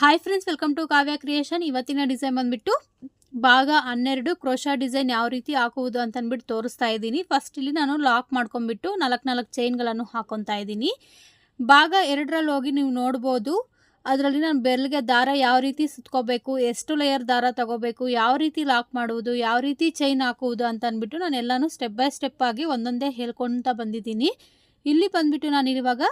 Hi friends welcome to Kavya creation ಇವತ್ತಿನ design ಬಂದ್ಬಿಟ್ಟು ಭಾಗ ಹನ್ನೆರಡು. ಕ್ರೋಶಾ ಡಿಸೈನ್ ಯಾವ ರೀತಿ ಹಾಕುವುದು ಅಂತ ಅಂದ್ಬಿಟ್ಟು ತೋರಿಸ್ತಾ ಇದ್ದೀನಿ. ಫಸ್ಟ್ ಇಲ್ಲಿ ನಾನು ಲಾಕ್ ಮಾಡ್ಕೊಂಡ್ಬಿಟ್ಟು ನಾಲ್ಕು ನಾಲ್ಕು ಚೈನ್ಗಳನ್ನು ಹಾಕೊತಾ ಇದ್ದೀನಿ. ಭಾಗ ಎರಡರಲ್ಲಿ ಹೋಗಿ ನೀವು ನೋಡ್ಬೋದು. ಅದರಲ್ಲಿ ನಾನು ಬೆರಳಿಗೆ ದಾರ ಯಾವ ರೀತಿ ಸುತ್ಕೋಬೇಕು, ಎಷ್ಟು ಲೇಯರ್ ದಾರ ತಗೋಬೇಕು, ಯಾವ ರೀತಿ ಲಾಕ್ ಮಾಡುವುದು, ಯಾವ ರೀತಿ ಚೈನ್ ಹಾಕುವುದು ಅಂತ ಅಂದ್ಬಿಟ್ಟು ನಾನು ಎಲ್ಲನೂ ಸ್ಟೆಪ್ ಬೈ ಸ್ಟೆಪ್ ಆಗಿ ಒಂದೊಂದೇ ಹೇಳ್ಕೊಳ್ತಾ ಬಂದಿದ್ದೀನಿ. ಇಲ್ಲಿ ಬಂದ್ಬಿಟ್ಟು ನಾನು ಇವಾಗ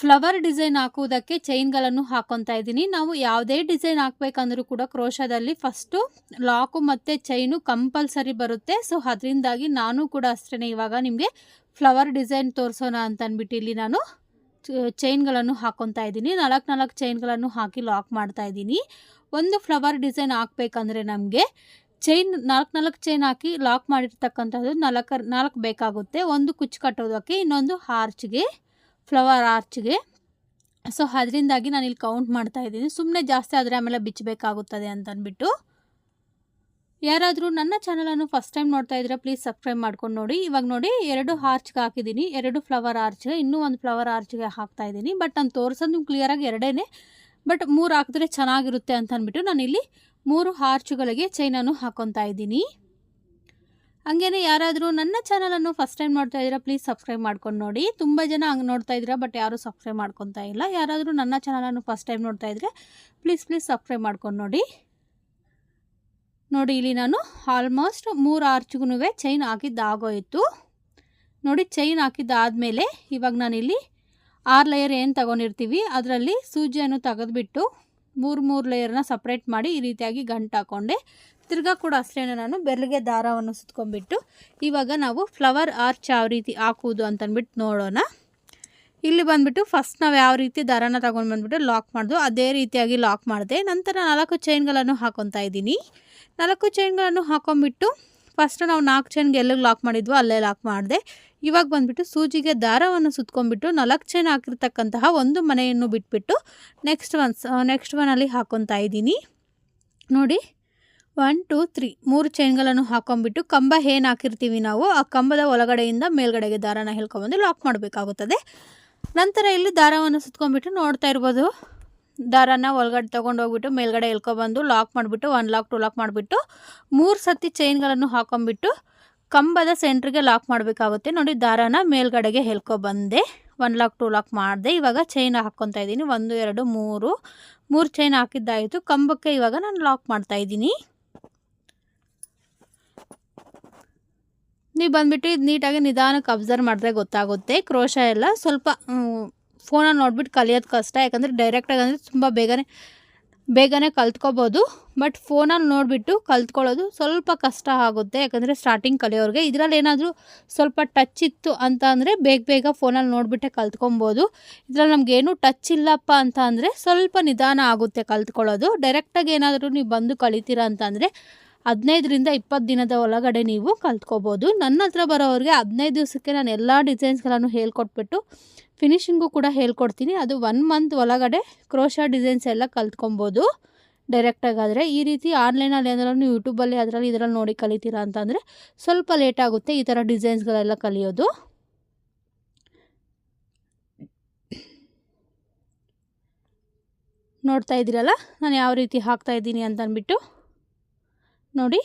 ಫ್ಲವರ್ ಡಿಸೈನ್ ಹಾಕುವುದಕ್ಕೆ ಚೈನ್ಗಳನ್ನು ಹಾಕೊತಾ ಇದ್ದೀನಿ. ನಾವು ಯಾವುದೇ ಡಿಸೈನ್ ಹಾಕ್ಬೇಕಂದ್ರೂ ಕೂಡ ಕ್ರೋಶದಲ್ಲಿ ಫಸ್ಟು ಲಾಕು ಮತ್ತು ಚೈನು ಕಂಪಲ್ಸರಿ ಬರುತ್ತೆ. ಸೊ, ಅದರಿಂದಾಗಿ ನಾನು ಕೂಡ ಅಷ್ಟೇ ಇವಾಗ ನಿಮಗೆ ಫ್ಲವರ್ ಡಿಸೈನ್ ತೋರಿಸೋಣ ಅಂತ ಅಂದ್ಬಿಟ್ಟು ಇಲ್ಲಿ ನಾನು ಚೈನ್ಗಳನ್ನು ಹಾಕೊತಾ ಇದ್ದೀನಿ. ನಾಲ್ಕು ನಾಲ್ಕು ಚೈನ್ಗಳನ್ನು ಹಾಕಿ ಲಾಕ್ ಮಾಡ್ತಾ ಇದ್ದೀನಿ. ಒಂದು ಫ್ಲವರ್ ಡಿಸೈನ್ ಹಾಕ್ಬೇಕಂದ್ರೆ ನಮಗೆ ಚೈನ್, ನಾಲ್ಕು ನಾಲ್ಕು ಚೈನ್ ಹಾಕಿ ಲಾಕ್ ಮಾಡಿರ್ತಕ್ಕಂಥದ್ದು ನಾಲ್ಕು ನಾಲ್ಕು ಬೇಕಾಗುತ್ತೆ. ಒಂದು ಕುಚ್ಚು ಕಟ್ಟೋದಕ್ಕೆ, ಇನ್ನೊಂದು ಹಾರ್ಚ್ಗೆ. ಫ್ಲವರ್ ಆರ್ಚ್ಗೆ ಸೊ ಅದರಿಂದಾಗಿ ನಾನು ಇಲ್ಲಿ ಕೌಂಟ್ ಮಾಡ್ತಾ ಇದ್ದೀನಿ. ಸುಮ್ಮನೆ ಜಾಸ್ತಿ ಆದರೆ ಆಮೇಲೆ ಬಿಚ್ಚಬೇಕಾಗುತ್ತದೆ ಅಂತನ್ಬಿಟ್ಟು. ಯಾರಾದರೂ ನನ್ನ ಚಾನಲನ್ನು ಫಸ್ಟ್ ಟೈಮ್ ನೋಡ್ತಾ ಇದ್ರೆ ಪ್ಲೀಸ್ ಸಬ್ಸ್ಕ್ರೈಬ್ ಮಾಡ್ಕೊಂಡು ನೋಡಿ. ಇವಾಗ ನೋಡಿ ಎರಡು ಆರ್ಚ್ಗೆ ಹಾಕಿದ್ದೀನಿ. ಎರಡು ಫ್ಲವರ್ ಆರ್ಚ್ಗೆ ಇನ್ನೂ ಒಂದು ಫ್ಲವರ್ ಆರ್ಚ್ಗೆ ಹಾಕ್ತಾ ಇದ್ದೀನಿ. ಬಟ್ ನಾನು ತೋರಿಸೋದು ನೀವು ಕ್ಲಿಯರಾಗಿ ಎರಡೇ ಬಟ್ ಮೂರು ಹಾಕಿದ್ರೆ ಚೆನ್ನಾಗಿರುತ್ತೆ ಅಂತ ಅಂದ್ಬಿಟ್ಟು ನಾನಿಲ್ಲಿ ಮೂರು ಆರ್ಚ್ಗಳಿಗೆ ಚೈನನ್ನು ಹಾಕೊತಾ ಇದ್ದೀನಿ. ಹಂಗೇನೆ ಯಾರಾದರೂ ನನ್ನ ಚಾನಲನ್ನು ಫಸ್ಟ್ ಟೈಮ್ ನೋಡ್ತಾ ಇದ್ದೀರಾ ಪ್ಲೀಸ್ ಸಬ್ಸ್ಕ್ರೈಬ್ ಮಾಡ್ಕೊಂಡು ನೋಡಿ. ತುಂಬ ಜನ ಹಂಗೆ ನೋಡ್ತಾ ಇದ್ದೀರಾ ಬಟ್ ಯಾರೂ ಸಬ್ಸ್ಕ್ರೈಬ್ ಮಾಡ್ಕೊತಾ ಇಲ್ಲ. ಯಾರಾದರೂ ನನ್ನ ಚಾನಲನ್ನು ಫಸ್ಟ್ ಟೈಮ್ ನೋಡ್ತಾ ಇದ್ದರೆ ಪ್ಲೀಸ್ ಪ್ಲೀಸ್ ಸಬ್ಸ್ಕ್ರೈಬ್ ಮಾಡ್ಕೊಂಡು ನೋಡಿ. ನೋಡಿ, ಇಲ್ಲಿ ನಾನು ಆಲ್ಮೋಸ್ಟ್ ಮೂರು ಆರ್ಚ್ಗೂ ಚೈನ್ ಹಾಕಿದ್ದಾಗೋಯಿತು ನೋಡಿ ಚೈನ್ ಹಾಕಿದ್ದಾದಮೇಲೆ ಇವಾಗ ನಾನಿಲ್ಲಿ ಆರು ಲೇಯರ್ ಏನು ತಗೊಂಡಿರ್ತೀವಿ, ಅದರಲ್ಲಿ ಸೂಜಿಯನ್ನು ತೆಗೆದುಬಿಟ್ಟು ಮೂರು ಮೂರು ಲೇಯರ್ನ ಸಪ್ರೇಟ್ ಮಾಡಿ ಈ ರೀತಿಯಾಗಿ ಗಂಟು ಹಾಕ್ಕೊಂಡೆ ತಿರ್ಗಾ ಕೂಡ ಅಷ್ಟೇ ನಾನು ಬೆರಳಿಗೆ ದಾರವನ್ನು ಸುತ್ಕೊಂಡ್ಬಿಟ್ಟು ಇವಾಗ ನಾವು ಫ್ಲವರ್ ಆರ್ಚ್ ಯಾವ ರೀತಿ ಹಾಕುವುದು ಅಂತಂದ್ಬಿಟ್ಟು ನೋಡೋಣ. ಇಲ್ಲಿ ಬಂದುಬಿಟ್ಟು ಫಸ್ಟ್ ನಾವು ಯಾವ ರೀತಿ ದಾರನ ತಗೊಂಡು ಬಂದುಬಿಟ್ಟು ಲಾಕ್ ಮಾಡಿದ್ವು ಅದೇ ರೀತಿಯಾಗಿ ಲಾಕ್ ಮಾಡಿದೆ. ನಂತರ ನಾಲ್ಕು ಚೈನ್ಗಳನ್ನು ಹಾಕೊತಾ ಇದ್ದೀನಿ. ನಾಲ್ಕು ಚೈನ್ಗಳನ್ನು ಹಾಕೊಂಡ್ಬಿಟ್ಟು ಫಸ್ಟ್ ನಾವು ನಾಲ್ಕು ಚೈನ್ಗೆ ಎಲ್ಲಿಗೆ ಲಾಕ್ ಮಾಡಿದ್ವೋ, ಅಲ್ಲೇ ಲಾಕ್ ಮಾಡಿದೆ. ಇವಾಗ ಬಂದುಬಿಟ್ಟು ಸೂಜಿಗೆ ದಾರವನ್ನು ಸುತ್ಕೊಂಡ್ಬಿಟ್ಟು ನಾಲ್ಕು ಚೈನ್ ಹಾಕಿರ್ತಕ್ಕಂತಹ ಒಂದು ಮನೆಯನ್ನು ಬಿಟ್ಬಿಟ್ಟು ನೆಕ್ಸ್ಟ್ ಒನ್ ನೆಕ್ಸ್ಟ್ ಒನಲ್ಲಿ ಹಾಕೊತಾ ಇದ್ದೀನಿ. ನೋಡಿ ಒನ್ ಟೂ ತ್ರೀ ಮೂರು ಚೈನ್ಗಳನ್ನು ಹಾಕೊಂಡ್ಬಿಟ್ಟು ಕಂಬ ಏನು ಹಾಕಿರ್ತೀವಿ ನಾವು? ಆ ಕಂಬದ ಒಳಗಡೆಯಿಂದ ಮೇಲ್ಗಡೆಗೆ ದಾರನ ಹೇಳ್ಕೊಂಬಂದು ಲಾಕ್ ಮಾಡಬೇಕಾಗುತ್ತದೆ. ನಂತರ ಇಲ್ಲಿ ದಾರವನ್ನು ಸುತ್ಕೊಂಡ್ಬಿಟ್ಟು ನೋಡ್ತಾ ಇರ್ಬೋದು. ದಾರನ ಒಳಗಡೆ ತೊಗೊಂಡು ಹೋಗ್ಬಿಟ್ಟು ಮೇಲ್ಗಡೆ ಎಳ್ಕೊಬಂದು ಲಾಕ್ ಮಾಡಿಬಿಟ್ಟು ಒನ್ ಲಾಕ್ ಟು ಲಾಕ್ ಮಾಡಿಬಿಟ್ಟು ಮೂರು ಸತಿ ಚೈನ್ಗಳನ್ನು ಹಾಕೊಂಡ್ಬಿಟ್ಟು ಕಂಬದ ಸೆಂಟ್ರಿಗೆ ಲಾಕ್ ಮಾಡಬೇಕಾಗುತ್ತೆ. ನೋಡಿ, ದಾರನ ಮೇಲ್ಗಡೆಗೆ ಹೇಳ್ಕೊಬಂದೆ ಒನ್ ಲಾಕ್ ಟೂ ಲಾಕ್ ಮಾಡಿದೆ. ಇವಾಗ ಚೈನ್ ಹಾಕ್ಕೊತಾ ಇದ್ದೀನಿ. ಒಂದು, ಎರಡು, ಮೂರು. ಮೂರು ಚೈನ್ ಹಾಕಿದ್ದಾಯಿತು. ಕಂಬಕ್ಕೆ ಇವಾಗ ನಾನು ಲಾಕ್ ಮಾಡ್ತಾ ಇದ್ದೀನಿ. ನೀವು ಬಂದುಬಿಟ್ಟು ಇದು ನೀಟಾಗಿ ನಿಧಾನಕ್ಕೆ ಅಬ್ಸರ್ವ್ ಮಾಡಿದ್ರೆ ಗೊತ್ತಾಗುತ್ತೆ. ಕ್ರೋಶ ಎಲ್ಲ ಸ್ವಲ್ಪ ಫೋನಲ್ಲಿ ನೋಡ್ಬಿಟ್ಟು ಕಲಿಯೋದು ಕಷ್ಟ. ಯಾಕಂದರೆ ಡೈರೆಕ್ಟಾಗಿ ಅಂದರೆ ತುಂಬ ಬೇಗನೆ ಬೇಗನೆ ಕಲ್ತ್ಕೋಬೋದು ಬಟ್ ಫೋನಲ್ಲಿ ನೋಡಿಬಿಟ್ಟು ಕಲ್ತ್ಕೊಳ್ಳೋದು ಸ್ವಲ್ಪ ಕಷ್ಟ ಆಗುತ್ತೆ. ಯಾಕಂದರೆ ಸ್ಟಾರ್ಟಿಂಗ್ ಕಲಿಯೋರಿಗೆ ಇದರಲ್ಲಿ ಏನಾದರೂ ಸ್ವಲ್ಪ ಟಚ್ ಇತ್ತು ಅಂತ ಅಂದರೆ ಬೇಗ ಬೇಗ ಫೋನಲ್ಲಿ ನೋಡಿಬಿಟ್ಟೆ ಕಲ್ತ್ಕೊಬೋದು. ಇದರಲ್ಲಿ ನಮಗೇನು ಟಚ್ ಇಲ್ಲಪ್ಪ ಅಂತ ಅಂದರೆ ಸ್ವಲ್ಪ ನಿಧಾನ ಆಗುತ್ತೆ ಕಲ್ತ್ಕೊಳ್ಳೋದು. ಡೈರೆಕ್ಟಾಗಿ ಏನಾದರೂ ನೀವು ಬಂದು ಕಲಿತೀರ ಅಂತಂದರೆ ಹದಿನೈದರಿಂದ ಇಪ್ಪತ್ತು ದಿನದ ಒಳಗಡೆ ನೀವು ಕಲ್ತ್ಕೋಬೋದು. ನನ್ನ ಹತ್ರ ಬರೋರಿಗೆ ಹದಿನೈದು ದಿವಸಕ್ಕೆ ನಾನು ಎಲ್ಲ ಡಿಸೈನ್ಸ್ಗಳನ್ನು ಹೇಳ್ಕೊಟ್ಬಿಟ್ಟು ಫಿನಿಷಿಂಗು ಕೂಡ ಹೇಳ್ಕೊಡ್ತೀನಿ. ಅದು ಒನ್ ಮಂತ್ ಒಳಗಡೆ ಕ್ರೋಶಾ ಡಿಸೈನ್ಸ್ ಎಲ್ಲ ಕಲ್ತ್ಕೊಬೋದು. ಡೈರೆಕ್ಟಾಗಾದರೆ ಈ ರೀತಿ ಆನ್ಲೈನಲ್ಲಿ ಏನಾದ್ರು ನೀವು ಯೂಟ್ಯೂಬಲ್ಲಿ ಅದರಲ್ಲಿ ಇದರಲ್ಲಿ ನೋಡಿ ಕಲಿತೀರಾ ಅಂತಂದರೆ ಸ್ವಲ್ಪ ಲೇಟ್ ಆಗುತ್ತೆ ಈ ಥರ ಡಿಸೈನ್ಸ್ಗಳೆಲ್ಲ ಕಲಿಯೋದು. ನೋಡ್ತಾ ಇದ್ದೀರಲ್ಲ? ನಾನು ಯಾವ ರೀತಿ ಹಾಕ್ತಾ ಇದ್ದೀನಿ ಅಂತ ಅಂದ್ಬಿಟ್ಟು ನೋಡಿ.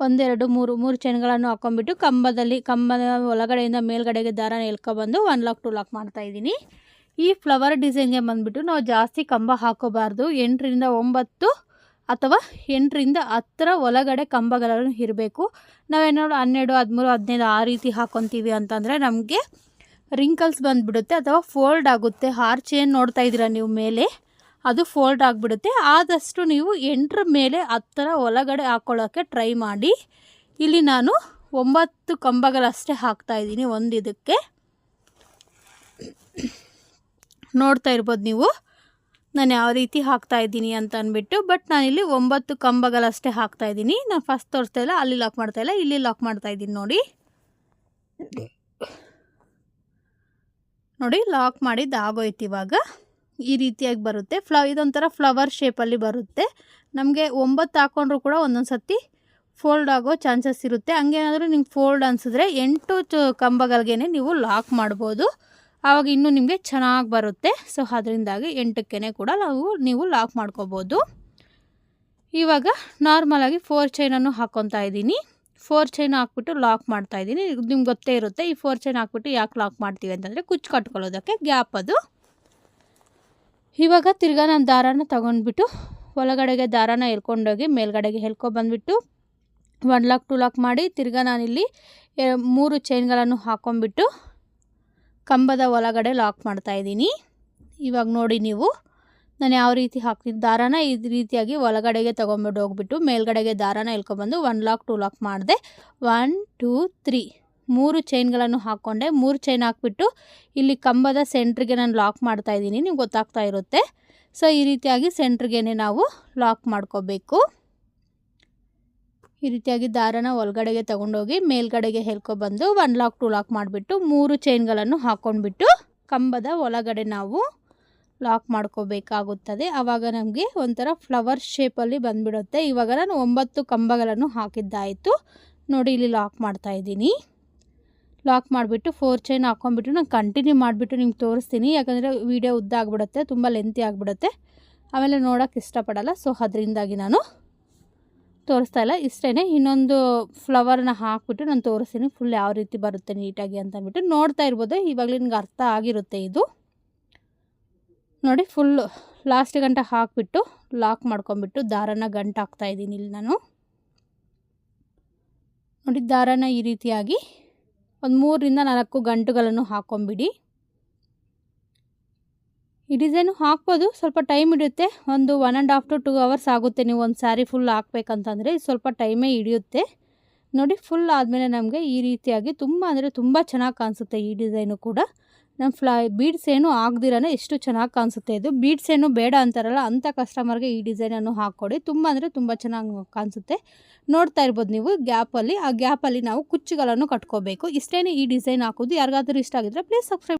ಒಂದೆರಡು, ಮೂರು ಮೂರು ಚೈನ್ಗಳನ್ನು ಹಾಕ್ಕೊಂಬಿಟ್ಟು ಕಂಬದಲ್ಲಿ, ಕಂಬದ ಒಳಗಡೆಯಿಂದ ಮೇಲ್ಗಡೆಗೆ ದಾರ ಎಳ್ಕೊಬಂದು ಒನ್ ಲಾಕ್ ಟು ಲಾಕ್ ಮಾಡ್ತಾಯಿದ್ದೀನಿ ಈ ಫ್ಲವರ್ ಡಿಸೈನ್ಗೆ ಬಂದುಬಿಟ್ಟು ನಾವು ಜಾಸ್ತಿ ಕಂಬ ಹಾಕೋಬಾರ್ದು. ಎಂಟರಿಂದ ಒಂಬತ್ತು ಅಥವಾ ಎಂಟರಿಂದ ಹತ್ತರ ಒಳಗಡೆ ಕಂಬಗಳನ್ನು ಇರಬೇಕು. ನಾವೇನಾದ್ರು ಹನ್ನೆರಡು, ಹದಿಮೂರು, ಹದಿನೈದು ಆ ರೀತಿ ಹಾಕೊತೀವಿ ಅಂತಂದರೆ ನಮಗೆ ರಿಂಕಲ್ಸ್ ಬಂದುಬಿಡುತ್ತೆ ಅಥವಾ ಫೋಲ್ಡ್ ಆಗುತ್ತೆ. ಆರ್ ಏನು ನೋಡ್ತಾ ಇದ್ದೀರಾ ನೀವು ಮೇಲೆ? ಅದು ಫೋಲ್ಡ್ ಆಗಿಬಿಡುತ್ತೆ. ಆದಷ್ಟು ನೀವು ಎಂಟರ ಮೇಲೆ ಹತ್ತರ ಒಳಗಡೆ ಹಾಕ್ಕೊಳ್ಳೋಕ್ಕೆ ಟ್ರೈ ಮಾಡಿ. ಇಲ್ಲಿ ನಾನು ಒಂಬತ್ತು ಕಂಬಗಳಷ್ಟೇ ಹಾಕ್ತಾಯಿದ್ದೀನಿ ಒಂದು ಇದಕ್ಕೆ. ನೋಡ್ತಾ ಇರ್ಬೋದು ನೀವು. ನಾನು ಯಾವ ರೀತಿ ಹಾಕ್ತಾ ಇದ್ದೀನಿ ಅಂತ ಅಂದ್ಬಿಟ್ಟು, ಬಟ್ ನಾನಿಲ್ಲಿ ಒಂಬತ್ತು ಕಂಬಗಳಷ್ಟೇ ಹಾಕ್ತಾ ಇದ್ದೀನಿ. ನಾನು ಫಸ್ಟ್ ತೋರಿಸ್ತಾ ಇಲ್ಲ, ಅಲ್ಲಿ ಲಾಕ್ ಮಾಡ್ತಾ ಇಲ್ಲ, ಇಲ್ಲಿ ಲಾಕ್ ಮಾಡ್ತಾ ಇದ್ದೀನಿ ನೋಡಿ. ನೋಡಿ, ಲಾಕ್ ಮಾಡಿದ್ದು ಆಗೋಯ್ತು ಇವಾಗ. ಈ ರೀತಿಯಾಗಿ ಬರುತ್ತೆ. ಫ್ಲ, ಇದೊಂಥರ ಫ್ಲವರ್ ಶೇಪಲ್ಲಿ ಬರುತ್ತೆ. ನಮಗೆ ಒಂಬತ್ತು ಹಾಕ್ಕೊಂಡ್ರು ಕೂಡ ಒಂದೊಂದು ಸತಿ ಫೋಲ್ಡ್ ಆಗೋ ಚಾನ್ಸಸ್ ಇರುತ್ತೆ. ಹಂಗೇನಾದರೂ ನಿಮ್ಗೆ ಫೋಲ್ಡ್ ಅನಿಸಿದ್ರೆ ಎಂಟು ಚ ಕಂಬಗಳಿಗೆ ನೀವು ಲಾಕ್ ಮಾಡ್ಬೋದು. ಆವಾಗ ಇನ್ನೂ ನಿಮಗೆ ಚೆನ್ನಾಗಿ ಬರುತ್ತೆ. ಸೊ, ಅದರಿಂದಾಗಿ ಎಂಟಕ್ಕೆ ಕೂಡ ನಾವು, ನೀವು ಲಾಕ್ ಮಾಡ್ಕೋಬೋದು. ಇವಾಗ ನಾರ್ಮಲಾಗಿ ಫೋರ್ ಚೈನನ್ನು ಹಾಕ್ಕೊತಾ ಇದ್ದೀನಿ. ಫೋರ್ ಚೈನ್ ಹಾಕ್ಬಿಟ್ಟು ಲಾಕ್ ಮಾಡ್ತಾ ಇದ್ದೀನಿ. ನಿಮ್ಗೆ ಗೊತ್ತೇ ಇರುತ್ತೆ. ಈ ಫೋರ್ ಚೈನ್ ಹಾಕ್ಬಿಟ್ಟು ಯಾಕೆ ಲಾಕ್ ಮಾಡ್ತೀವಿ ಅಂತಂದರೆ ಕುಚ್ಚು ಕಟ್ಕೊಳ್ಳೋದಕ್ಕೆ ಗ್ಯಾಪ್ ಅದು. ಇವಾಗ ತಿರ್ಗಾ ನಾನು ದಾರಾನ ತೊಗೊಂಡ್ಬಿಟ್ಟು ಒಳಗಡೆಗೆ ದಾರಾನ ಎಳ್ಕೊಂಡೋಗಿ ಮೇಲ್ಗಡೆಗೆ ಎಳ್ಕೊಬಂದ್ಬಿಟ್ಟು ಒನ್ ಲಾಕ್ ಟು ಲಾಕ್ ಮಾಡಿ ತಿರ್ಗಾ ನಾನಿಲ್ಲಿ ಮೂರು ಚೈನ್ಗಳನ್ನು ಹಾಕೊಂಡ್ಬಿಟ್ಟು ಕಂಬದ ಒಳಗಡೆ ಲಾಕ್ ಮಾಡ್ತಾಯಿದ್ದೀನಿ ಇವಾಗ ನೋಡಿ ನೀವು, ನಾನು ಯಾವ ರೀತಿ ಹಾಕ್ತೀನಿ ದಾರಾನ ಈ ರೀತಿಯಾಗಿ ಒಳಗಡೆಗೆ ತೊಗೊಂಬಿಟ್ಟು ಹೋಗ್ಬಿಟ್ಟು ಮೇಲ್ಗಡೆಗೆ ದಾರಾನ ಎಳ್ಕೊಬಂದು ಒನ್ ಲಾಕ್ ಟು ಲಾಕ್ ಮಾಡಿದೆ. ಒನ್ ಟೂ ತ್ರೀ ಮೂರು ಚೈನ್ಗಳನ್ನು ಹಾಕ್ಕೊಂಡೆ ಮೂರು ಚೈನ್ ಹಾಕ್ಬಿಟ್ಟು ಇಲ್ಲಿ ಕಂಬದ ಸೆಂಟ್ರಿಗೆ ನಾನು ಲಾಕ್ ಮಾಡ್ತಾ ಇದ್ದೀನಿ. ನಿಮ್ಗೆ ಗೊತ್ತಾಗ್ತಾ ಇರುತ್ತೆ. ಸೊ, ಈ ರೀತಿಯಾಗಿ ಸೆಂಟ್ರಿಗೆ ನಾವು ಲಾಕ್ ಮಾಡ್ಕೋಬೇಕು. ಈ ರೀತಿಯಾಗಿ ದಾರನ ಒಳಗಡೆಗೆ ತೊಗೊಂಡೋಗಿ ಮೇಲ್ಗಡೆಗೆ ಹೇಳ್ಕೊಬಂದು ಒನ್ ಲಾಕ್, ಟು ಲಾಕ್ ಮಾಡಿಬಿಟ್ಟು ಮೂರು ಚೈನ್ಗಳನ್ನು ಹಾಕ್ಕೊಂಡ್ಬಿಟ್ಟು ಕಂಬದ ಒಳಗಡೆ ನಾವು ಲಾಕ್ ಮಾಡ್ಕೋಬೇಕಾಗುತ್ತದೆ. ಆವಾಗ ನಮಗೆ ಒಂಥರ ಫ್ಲವರ್ ಶೇಪಲ್ಲಿ ಬಂದ್ಬಿಡುತ್ತೆ. ಇವಾಗ ನಾನು ಒಂಬತ್ತು ಕಂಬಗಳನ್ನು ಹಾಕಿದ್ದಾಯಿತು. ನೋಡಿ, ಇಲ್ಲಿ ಲಾಕ್ ಮಾಡ್ತಾ ಇದ್ದೀನಿ. ಲಾಕ್ ಮಾಡಿಬಿಟ್ಟು ಫೋರ್ ಚೈನ್ ಹಾಕೊಂಡ್ಬಿಟ್ಟು ನಾನು ಕಂಟಿನ್ಯೂ ಮಾಡಿಬಿಟ್ಟು ನಿಮ್ಗೆ ತೋರಿಸ್ತೀನಿ. ಯಾಕಂದರೆ ವೀಡಿಯೋ ಉದ್ದ ಆಗಿಬಿಡುತ್ತೆ, ತುಂಬ ಲೆಂತಿ ಆಗಿಬಿಡುತ್ತೆ. ಆಮೇಲೆ ನೋಡೋಕ್ಕೆ ಇಷ್ಟಪಡಲ್ಲ ಸೊ ಅದರಿಂದಾಗಿ ನಾನು ತೋರಿಸ್ತಾ ಇಲ್ಲ. ಇಷ್ಟೇ ಇನ್ನೊಂದು ಫ್ಲವರ್ನ ಹಾಕ್ಬಿಟ್ಟು ನಾನು ತೋರಿಸ್ತೀನಿ ಫುಲ್ ಯಾವ ರೀತಿ ಬರುತ್ತೆ ನೀಟಾಗಿ ಅಂತ ಅಂದ್ಬಿಟ್ಟು. ನೋಡ್ತಾ ಇರ್ಬೋದು, ಇವಾಗಲೇ ನಿಮ್ಗೆ ಅರ್ಥ ಆಗಿರುತ್ತೆ ಇದು. ನೋಡಿ ಫುಲ್ಲು ಲಾಸ್ಟ್ ಗಂಟೆ ಹಾಕ್ಬಿಟ್ಟು ಲಾಕ್ ಮಾಡ್ಕೊಂಬಿಟ್ಟು ದಾರನ ಗಂಟು ಹಾಕ್ತಾ ಇದ್ದೀನಿ ಇಲ್ಲಿ ನಾನು. ನೋಡಿ, ದಾರನ ಈ ರೀತಿಯಾಗಿ ಒಂದು ಮೂರರಿಂದ ನಾಲ್ಕು ಗಂಟುಗಳನ್ನು ಹಾಕ್ಕೊಂಬಿಡಿ ಈ ಡಿಸೈನು ಹಾಕ್ಬೋದು, ಸ್ವಲ್ಪ ಟೈಮ್ ಹಿಡಿಯುತ್ತೆ. ಒಂದು one and half to two hours ಆಗುತ್ತೆ ನೀವು ಒಂದು ಸ್ಯಾರಿ ಫುಲ್ ಹಾಕ್ಬೇಕಂತಂದರೆ ಸ್ವಲ್ಪ ಟೈಮೇ ಹಿಡಿಯುತ್ತೆ. ನೋಡಿ ಫುಲ್ ಆದಮೇಲೆ ನಮಗೆ ಈ ರೀತಿಯಾಗಿ ತುಂಬ ಅಂದರೆ ತುಂಬ ಚೆನ್ನಾಗಿ ಕಾಣಿಸುತ್ತೆ ಈ ಡಿಸೈನು ಕೂಡ. ನಮ್ಮ ಫ್ಲೈ, ಬೀಡ್ಸ್ ಏನು ಆಗದಿರನೇ ಎಷ್ಟು ಚೆನ್ನಾಗಿ ಕಾಣಿಸುತ್ತೆ ಇದು. ಬೀಡ್ಸ್ ಏನು ಬೇಡ ಅಂತಾರಲ್ಲ, ಅಂಥ ಕಸ್ಟಮರ್ಗೆ ಈ ಡಿಸೈನನ್ನು ಹಾಕ್ಕೊಡಿ ತುಂಬ ಅಂದರೆ ತುಂಬ ಚೆನ್ನಾಗಿ ಕಾಣಿಸುತ್ತೆ. ನೋಡ್ತಾ ಇರ್ಬೋದು ನೀವು ಗ್ಯಾಪಲ್ಲಿ. ಆ ಗ್ಯಾಪಲ್ಲಿ ನಾವು ಕುಚ್ಚುಗಳನ್ನು ಕಟ್ಕೋಬೇಕು. ಇಷ್ಟೇ ಈ ಡಿಸೈನ್ ಹಾಕೋದು ಯಾರಿಗಾದರೂ ಇಷ್ಟ ಆಗಿದ್ರೆ ಪ್ಲೀಸ್ ಸಬ್ಸ್ಕ್ರೈಬ್